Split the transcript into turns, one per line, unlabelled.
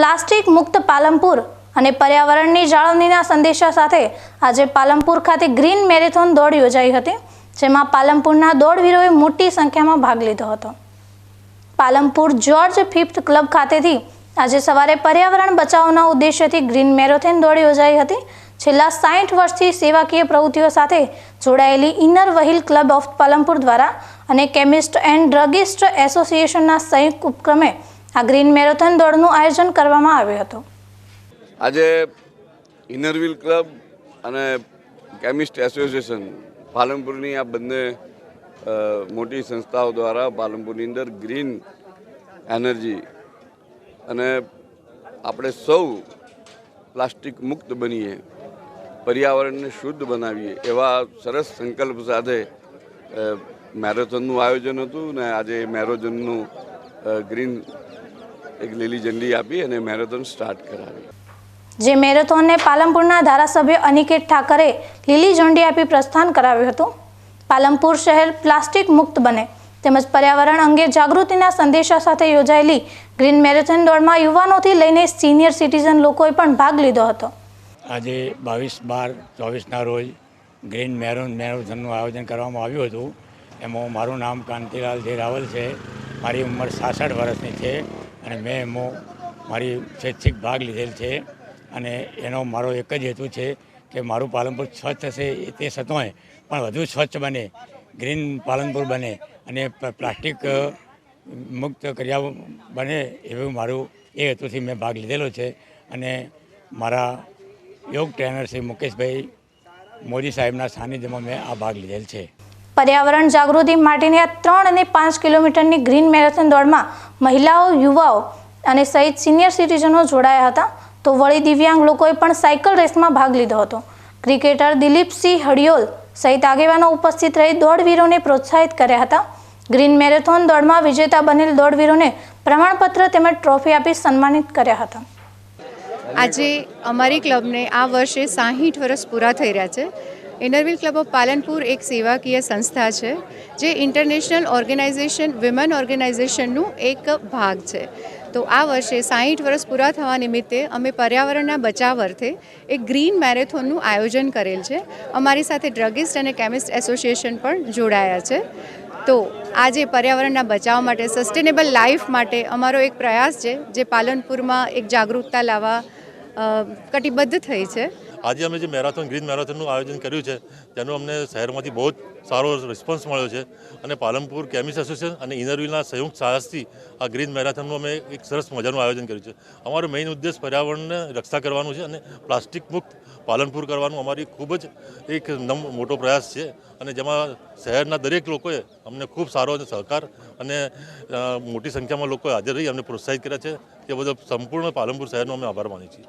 Plastic મુક્ત પાલનપુર અને પર્યાવરણની જાળવણીના સંદેશા સાથે આજે પાલનપુર ખાતે ગ્રીન મેરેથોન દોડ યોજાઈ હતી, જેમાં પાલનપુરના દોડવીરોએ મોટી સંખ્યામાં ભાગ લીધો હતો. પાલનપુર જ્યોર્જ ફિફ્થ ક્લબ ખાતેથી આજે સવારે પર્યાવરણ બચાવના ઉદ્દેશ્યથી ગ્રીન મેરેથોન દોડ યોજાઈ હતી. છેલ્લા સાઠ વર્ષથી સેવાકીય પ્રવૃત્તિઓ સાથે જોડાયેલી inner wheel club of Palanpur દ્વારા અને કેમિસ્ટ એન્ડ ડ્રગિસ્ટ એસોસિએશનના સંયુક્ત ઉપક્રમે આ ગ્રીન મેરેથોન દોડનું આયોજન કરવામાં આવ્યું હતું.
આજે ઇનરવિલ ક્લબ અને કેમિસ્ટ એસોસિએશન પાલનપુરની આ બંને મોટી સંસ્થાઓ દ્વારા પાલનપુરની અંદર ગ્રીન એનર્જી અને આપણે સૌ પ્લાસ્ટિક મુક્ત બનીએ, પર્યાવરણને શુદ્ધ બનાવીએ એવા સરસ સંકલ્પ સાથે મેરેથોનનું આયોજન હતું ને આજે મેરેથોનનું ગ્રીન એક લીલી ઝંડી આપી અને મેરેથોન સ્ટાર્ટ કરાવી.
જે મેરેથોનને પાલનપુરના ધારાસભ્ય અનિકેત ઠાકરે લીલી ઝંડી આપી પ્રસ્થાન કરાવ્યું હતું. પાલનપુર શહેર પ્લાસ્ટિક મુક્ત બને. તેમજ પર્યાવરણ અંગે જાગૃતિના સંદેશા સાથે યોજાયેલી ગ્રીન મેરેથોન દોડમાં યુવાનોથી લઈને સિનિયર સિટીઝન લોકોએ પણ ભાગ લીધો હતો.
આજે બાવીસ બાર ચોવીસના રોજ ગ્રીન મેરોન મેરેથોનનું આયોજન કરવામાં આવ્યું હતું. એમાં મારું નામ કાંતિલાલ જે રાવલ છે. મારી ઉંમર સાસઠ વર્ષની છે. અને મેં એમાં મારી સ્વૈચ્છિક ભાગ લીધેલ છે. અને એનો મારો એક જ હેતુ છે કે મારું પાલનપુર સ્વચ્છ હશે તે સતોય, પણ વધુ સ્વચ્છ બને, ગ્રીન પાલનપુર બને અને પ્લાસ્ટિક મુક્ત કર્યા બને એવું મારું એ હેતુથી મેં ભાગ લીધેલો છે. અને મારા યોગ ટ્રેનર શ્રી મુકેશભાઈ મોદી સાહેબના સાનિધ્યમાં મેં આ ભાગ લીધેલ છે.
પર્યાવરણ જાગૃતિ માટેની આ ત્રણ અને પાંચ કિલોમીટરની ગ્રીન મેરેથોન દોડમાં મહિલાઓ, યુવાઓ અને સહિત સિનિયર સિટીઝનો જોડાયા હતા. તો વળી દિવ્યાંગ લોકોએ પણ સાયકલ રેસમાં ભાગ લીધો હતો. ક્રિકેટર દિલીપસિંહ હડિયોલ સહિત આગેવાનો ઉપસ્થિત રહી દોડવીરોને પ્રોત્સાહિત કર્યા હતા. ગ્રીન મેરેથોન દોડમાં વિજેતા બનેલ દોડવીરોને પ્રમાણપત્ર તેમજ ટ્રોફી આપી સન્માનિત કર્યા હતા.
આજે અમારી ક્લબને આ વર્ષે સાહીઠ વર્ષ પૂરા થઈ રહ્યા છે. ઇનરવિલ ક્લબ ઓફ પાલનપુર એક સેવાકીય સંસ્થા છે, જે ઇન્ટરનેશનલ ઓર્ગેનાઇઝેશન, વિમન ઓર્ગેનાઇઝેશનનું એક ભાગ છે. તો આ વર્ષે સાહીઠ વર્ષ પૂરા થવા નિમિત્તે અમે પર્યાવરણના બચાવ અર્થે એક ગ્રીન મેરેથોનનું આયોજન કરેલ છે. અમારી સાથે ડ્રગિસ્ટ અને કેમિસ્ટ એસોસિએશન પણ જોડાયા છે. તો આજે પર્યાવરણના બચાવ માટે, સસ્ટેનેબલ લાઈફ માટે અમારો એક પ્રયાસ છે, જે પાલનપુરમાં એક જાગૃતતા લાવવા કટિબદ્ધ થઈ છે.
આજે અમે જે મેરાથોન, ગ્રીન મેરાથોનનું આયોજન કર્યું છે, તેનો અમને શહેરમાંથી બહુ જ સારો રિસ્પોન્સ મળ્યો છે. અને પાલનપુર કેમિસ્ટ એસોસિએશન અને ઇનરવિલના સંયુક્ત સાહસથી આ ગ્રીન મેરાથોનનું અમે એક સરસ મજાનું આયોજન કર્યું છે. અમારો મેઇન ઉદ્દેશ પર્યાવરણને રક્ષા કરવાનું છે અને પ્લાસ્ટિક મુક્ત પાલનપુર કરવાનું અમારી ખૂબ જ એક મોટો પ્રયાસ છે. અને જેમાં શહેરના દરેક લોકોએ અમને ખૂબ સારો સહકાર અને મોટી સંખ્યામાં લોકોએ હાજર રહી અમને પ્રોત્સાહિત કર્યા છે. તે બદલ સંપૂર્ણ પાલનપુર શહેરનો અમે આભાર માનીએ છીએ.